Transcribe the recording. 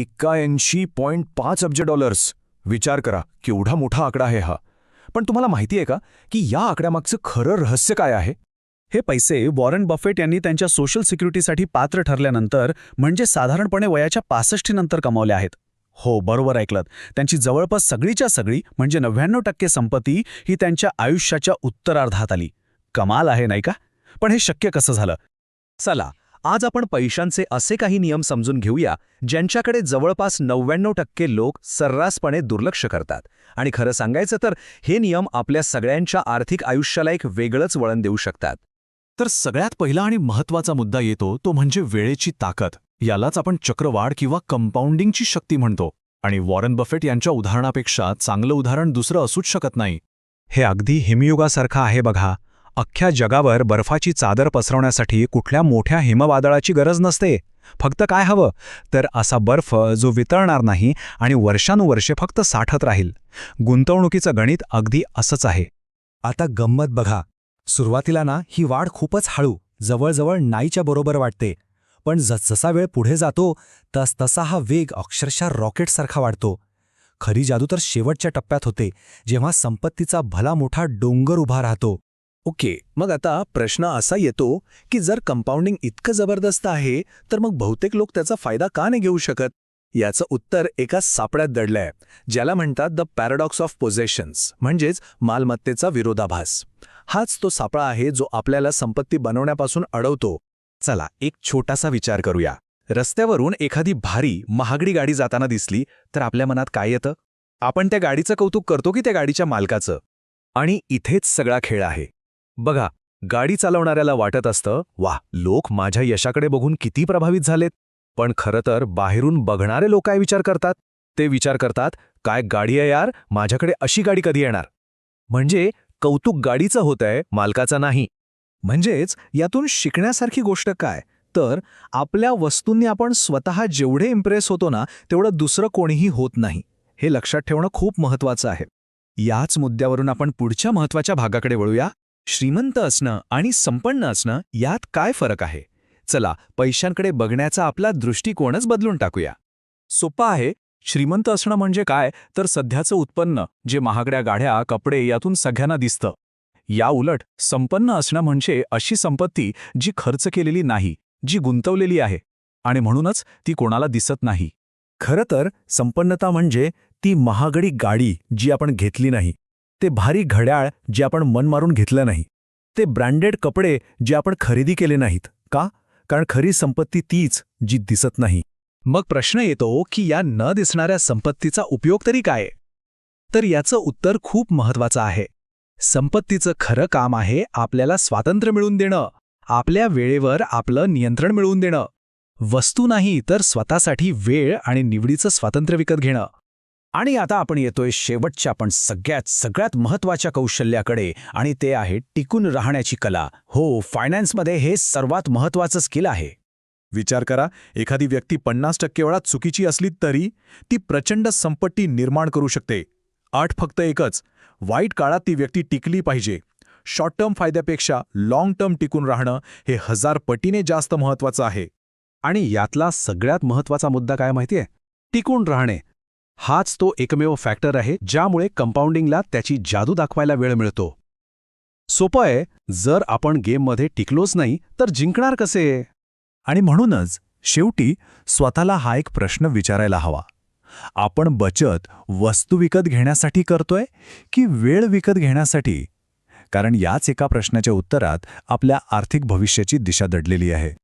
एक्क्याऐंशी पॉईंट पाच अब्ज डॉलर्स. विचार करा केवढा मोठा आकडा आहे हा. पण तुम्हाला माहिती आहे का की या आकड्यामागचं खरं रहस्य काय आहे? हे पैसे वॉरन बफेट यांनी त्यांच्या सोशल सिक्युरिटीसाठी पात्र ठरल्यानंतर म्हणजे साधारणपणे वयाच्या पासष्टीनंतर कमावले आहेत. हो बरोबर ऐकलत. त्यांची जवळपास सगळीच्या सगळी म्हणजे नव्याण्णव टक्के संपत्ती ही त्यांच्या आयुष्याच्या उत्तरार्धात आली. कमाल आहे नाही का? पण हे शक्य कसं झालं? चला आज आपण पैशांचे असे काही नियम समजून घेऊया ज्यांच्याकडे जवळपास नव्याण्णव टक्के लोक सर्रासपणे दुर्लक्ष करतात. आणि खरं सांगायचं तर हे नियम आपल्या सगळ्यांच्या आर्थिक आयुष्याला एक वेगळंच वळण देऊ शकतात. तर सगळ्यात पहिला आणि महत्त्वाचा मुद्दा येतो तो म्हणजे वेळेची ताकद. यालाच आपण चक्रवाढ किंवा कंपाऊंडिंगची शक्ती म्हणतो. आणि वॉरन बफेट यांच्या उदाहरणापेक्षा चांगलं उदाहरण दुसरं असूच शकत नाही. हे अगदी हिमयुगासारखं आहे बघा. अख्ख्या जगावर बर्फाची चादर पसरवण्यासाठी कुठल्या मोठ्या हिमवादळाची गरज नसते. फक्त काय हवं? तर असा बर्फ जो वितळणार नाही आणि वर्षानुवर्षे फक्त साठत राहील. गुंतवणुकीचं गणित अगदी असंच आहे. आता गंमत बघा. सुरुवातीला ना ही वाढ खूपच हळू जवळजवळ नाईच्या बरोबर वाटते. पण जसजसा वेळ पुढे जातो तसतसा हा वेग अक्षरशः रॉकेटसारखा वाढतो. खरी जादू तर शेवटच्या टप्प्यात होते जेव्हा संपत्तीचा भला मोठा डोंगर उभा राहतो. ओके मग आता प्रश्न असा येतो की जर कंपाऊंडिंग इतकं जबरदस्त आहे तर मग बहुतेक लोक त्याचा फायदा का नाही घेऊ शकत? याचं उत्तर एका सापड्यात दडलंय ज्याला म्हणतात द पॅराडॉक्स ऑफ पोझेशन्स म्हणजेच मालमत्तेचा विरोधाभास. हाच तो सापळा आहे जो आपल्याला संपत्ती बनवण्यापासून अडवतो. चला एक छोटासा विचार करूया. रस्त्यावरून एखादी भारी महागडी गाडी जाताना दिसली तर आपल्या मनात काय येतं? आपण त्या गाडीचं कौतुक करतो की त्या गाडीच्या मालकाचं? आणि इथेच सगळा खेळ आहे. बघा गाडी चालवणाऱ्याला वाटत असतं वा लोक माझ्या यशाकडे बघून किती प्रभावित झालेत. पण खरं तर बाहेरून बघणारे लोक काय विचार करतात? ते विचार करतात काय गाडी आहे यार? माझ्याकडे अशी गाडी कधी येणार? म्हणजे कौतुक गाडीचं होतंय मालकाचा नाही. म्हणजेच यातून शिकण्यासारखी गोष्ट काय? तर आपल्या वस्तूंनी आपण स्वतः जेवढे इम्प्रेस होतो ना तेवढं दुसरं कोणीही होत नाही. हे लक्षात ठेवणं खूप महत्वाचं आहे. याच मुद्द्यावरून आपण पुढच्या महत्त्वाच्या भागाकडे वळूया. श्रीमंत असणं आणि संपन्न असणं यात काय फरक आहे? चला पैशांकडे बघण्याचा आपला दृष्टिकोनच बदलून टाकूया. सोपा आहे. श्रीमंत असणं म्हणजे काय? तर सध्याचं उत्पन्न जे महागड्या गाड्या कपडे यातून सगळ्यांना दिसतं. या उलट संपन्न असणं म्हणजे अशी संपत्ती जी खर्च केलेली नाही जी गुंतवलेली आहे. आणि म्हणूनच ती कोणाला दिसत नाही. खरं तर संपन्नता म्हणजे ती महागडी गाडी जी आपण घेतली नाही ते भारी घड्याळ जे आपण मन मारून घेतलं नाही. ते ब्रँडेड कपडे जे आपण खरेदी केले नाहीत का? कारण खरी संपत्ती तीच जी दिसत नाही. मग प्रश्न येतो की या न दिसणाऱ्या संपत्तीचा उपयोग तरी काय? तर याचं उत्तर खूप महत्वाचं आहे. संपत्तीचं खरं काम आहे आपल्याला स्वातंत्र्य मिळवून देणं आपल्या वेळेवर आपलं नियंत्रण मिळवून देणं. वस्तू नाही तर स्वतःसाठी वेळ आणि निवडीचं स्वातंत्र्य विकत घेणं. आणि आता आपण येतोय शेवटच्या पण सगळ्यात सगळ्यात महत्त्वाच्या कौशल्याकडे आणि ते आहे टिकून राहण्याची कला. हो फायनान्समध्ये हे सर्वात महत्वाचं स्किल आहे. विचार करा एखादी व्यक्ती पन्नास टक्के वेळात चुकीची असली तरी ती प्रचंड संपत्ती निर्माण करू शकते. आठ फक्त एकच वाईट काळात ती व्यक्ती टिकली पाहिजे. शॉर्ट टर्म फायद्यापेक्षा लाँग टर्म टिकून राहणं हे हजार पटीने जास्त महत्वाचं आहे. आणि यातला सगळ्यात महत्त्वाचा मुद्दा काय माहितीये? टिकून राहणे. हाच तो एकमेव फॅक्टर आहे ज्यामुळे कंपाऊंडिंगला त्याची जादू दाखवायला वेळ मिळतो. सोपं आहे जर आपण गेममध्ये टिकलोच नाही तर जिंकणार कसे? आणि म्हणूनच शेवटी स्वतःला हा एक प्रश्न विचारायला हवा. आपण बचत वस्तू विकत घेण्यासाठी करतोय की वेळ विकत घेण्यासाठी? कारण याच एका प्रश्नाच्या उत्तरात आपल्या आर्थिक भविष्याची दिशा दडलेली आहे.